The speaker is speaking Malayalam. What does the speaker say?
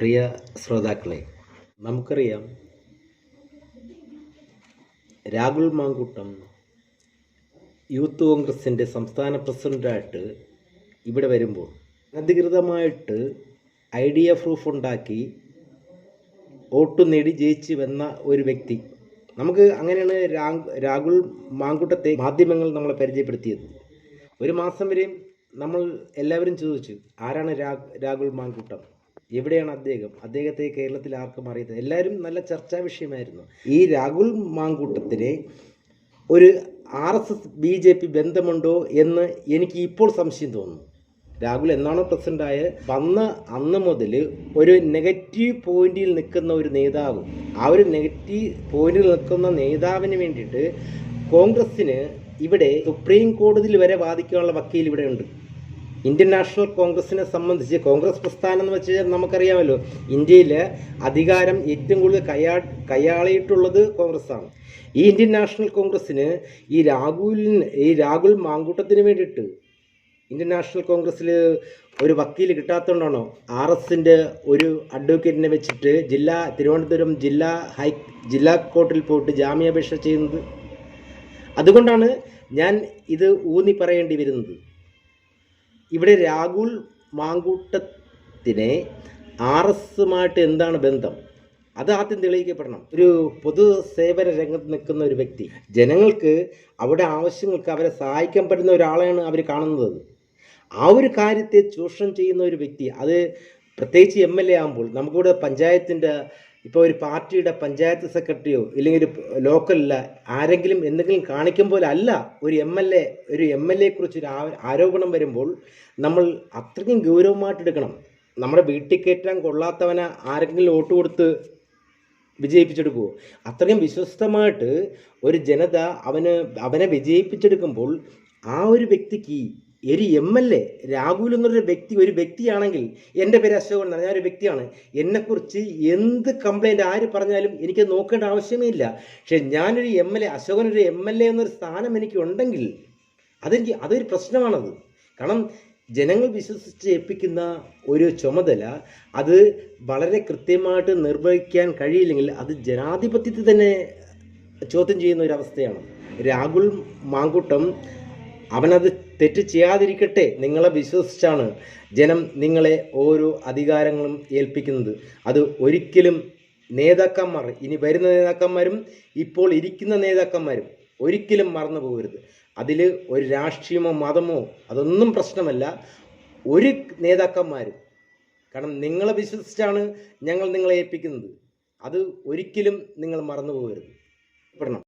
പ്രിയ ശ്രോതാക്കളെ നമുക്കറിയാം രാഹുൽ മാങ്കൂട്ടം യൂത്ത് കോൺഗ്രസിന്റെ സംസ്ഥാന പ്രസിഡന്റായിട്ട് ഇവിടെ വരുമ്പോൾ അനധികൃതമായിട്ട് ഐ ഡി എ പ്രൂഫ് ഉണ്ടാക്കി വോട്ട് നേടി ജയിച്ച് വന്ന ഒരു വ്യക്തി. നമുക്ക് അങ്ങനെയാണ് രാഹുൽ മാങ്കൂട്ടത്തെ മാധ്യമങ്ങൾ നമ്മളെ പരിചയപ്പെടുത്തിയത്. ഒരു മാസം വരെയും നമ്മൾ എല്ലാവരും ചോദിച്ചു ആരാണ് രാഹുൽ മാങ്കൂട്ടം? എവിടെയാണ് അദ്ദേഹം? അദ്ദേഹത്തെ കേരളത്തിൽ ആർക്കും അറിയത്തില്ല. എല്ലാവരും നല്ല ചർച്ചാ വിഷയമായിരുന്നു. ഈ രാഹുൽ മാങ്കൂട്ടത്തിനെ ഒരു R S S B J P ബന്ധമുണ്ടോ എന്ന് എനിക്ക് ഇപ്പോൾ സംശയം തോന്നുന്നു. രാഹുൽ എന്നാണോ പ്രസിഡന്റായ വന്ന അന്ന് മുതൽ ഒരു നെഗറ്റീവ് പോയിന്റിൽ നിൽക്കുന്ന ഒരു നേതാവ് ആ ഒരു നെഗറ്റീവ് പോയിന്റിൽ നിൽക്കുന്ന നേതാവിന് വേണ്ടിയിട്ട് കോൺഗ്രസ്സിന് ഇവിടെ സുപ്രീം കോടതിയിൽ വരെ വാദിക്കാനുള്ള വക്കീൽ ഇവിടെ ഉണ്ട്. ഇന്ത്യൻ നാഷണൽ കോൺഗ്രസിനെ സംബന്ധിച്ച് കോൺഗ്രസ് പ്രസ്ഥാനം എന്ന് വെച്ചാൽ നമുക്കറിയാമല്ലോ ഇന്ത്യയിൽ അധികാരം ഏറ്റവും കൂടുതൽ കയ്യാ കയ്യാളിയിട്ടുള്ളത് കോൺഗ്രസ്സാണ്. ഈ ഇന്ത്യൻ നാഷണൽ കോൺഗ്രസ്സിന് ഈ രാഹുലിന് ഈ രാഹുൽ മാങ്കൂട്ടത്തിന് വേണ്ടിയിട്ട് ഇന്ത്യൻ നാഷണൽ കോൺഗ്രസ്സിൽ ഒരു വക്കീൽ കിട്ടാത്തതുകൊണ്ടാണോ ആർ എസിന്റെ ഒരു അഡ്വക്കേറ്റിനെ വെച്ചിട്ട് ജില്ലാ തിരുവനന്തപുരം ജില്ലാ ഹൈ ജില്ലാ കോർട്ടിൽ പോയിട്ട് ജാമ്യാപേക്ഷ ചെയ്യുന്നത്? അതുകൊണ്ടാണ് ഞാൻ ഇത് ഊന്നി പറയേണ്ടി വരുന്നത്. ഇവിടെ രാഹുൽ മാങ്കൂട്ടത്തിനെ ആർ എസുമായിട്ട് എന്താണ് ബന്ധം? അത് ആദ്യം തെളിയിക്കപ്പെടണം. ഒരു പൊതുസേവന രംഗത്ത് നിൽക്കുന്ന ഒരു വ്യക്തി. ജനങ്ങൾക്ക് അവരുടെ ആവശ്യങ്ങൾക്ക് അവരെ സഹായിക്കാൻ പറ്റുന്ന ഒരാളെയാണ് അവർ കാണുന്നത്. ആ ഒരു കാര്യത്തെ ചൂഷണം ചെയ്യുന്ന ഒരു വ്യക്തി അത് പ്രത്യേകിച്ച് എം എൽ എ ആകുമ്പോൾ നമുക്കിവിടെ പഞ്ചായത്തിന്റെ ഇപ്പോൾ ഒരു പാർട്ടിയുടെ പഞ്ചായത്ത് സെക്രട്ടറിയോ ഇല്ലെങ്കിൽ ഒരു ലോക്കലില്ല ആരെങ്കിലും എന്തെങ്കിലും കാണിക്കുമ്പോൾ അല്ല ഒരു എം എൽ എ ഒരു എം എൽ എ കുറിച്ച് ഒരു ആരോപണം വരുമ്പോൾ നമ്മൾ അത്രയ്ക്കും ഗൗരവമായിട്ട് എടുക്കണം. നമ്മുടെ വീട്ടിൽ കയറ്റാൻ കൊള്ളാത്തവനെ ആരെങ്കിലും വോട്ട് കൊടുത്ത് വിജയിപ്പിച്ചെടുക്കുമോ അത്രയും വിശ്വസ്തമായിട്ട് ഒരു ജനത അവന് അവനെ വിജയിപ്പിച്ചെടുക്കുമ്പോൾ ആ ഒരു വ്യക്തിക്ക് ഒരു എം എൽ എ രാഹുൽ എന്നൊരു വ്യക്തി ഒരു വ്യക്തിയാണെങ്കിൽ എന്റെ പേര് അശോകൻ എന്നാണ്. ഞാനൊരു വ്യക്തിയാണ്. എന്നെക്കുറിച്ച് എന്ത് കംപ്ലൈന്റ് ആര് പറഞ്ഞാലും എനിക്ക് നോക്കേണ്ട ആവശ്യമേ ഇല്ല പക്ഷേ ഞാനൊരു എം എൽ എ അശോകൻ ഒരു എം എൽ എ എന്നൊരു സ്ഥാനം എനിക്ക് ഉണ്ടെങ്കിൽ അതെനിക്ക് അതൊരു പ്രശ്നമാണത്. കാരണം ജനങ്ങൾ വിശ്വസിച്ച് ഏൽപ്പിക്കുന്ന ഒരു ചുമതല അത് വളരെ കൃത്യമായിട്ട് നിർവഹിക്കാൻ കഴിയില്ലെങ്കിൽ അത് ജനാധിപത്യത്തെ തന്നെ ചോദ്യം ചെയ്യുന്ന ഒരു അവസ്ഥയാണ്. രാഹുൽ മാങ്കൂട്ടം അവനത് തെറ്റ് ചെയ്യാതിരിക്കട്ടെ നിങ്ങളെ വിശ്വസിച്ചാണ് ജനം നിങ്ങളെ ഓരോ അധികാരങ്ങളും ഏൽപ്പിക്കുന്നത്. അത് ഒരിക്കലും നേതാക്കന്മാർ ഇനി വരുന്ന നേതാക്കന്മാരും ഇപ്പോൾ ഇരിക്കുന്ന നേതാക്കന്മാരും ഒരിക്കലും മറന്നു പോകരുത്. അതിൽ ഒരു രാഷ്ട്രീയമോ മതമോ അതൊന്നും പ്രശ്നമല്ല. ഒരു നേതാക്കന്മാരും കാരണം നിങ്ങളെ വിശ്വസിച്ചാണ് ഞങ്ങൾ നിങ്ങളെ ഏൽപ്പിക്കുന്നത്. അത് ഒരിക്കലും നിങ്ങൾ മറന്നു പോകരുത്. പെടണം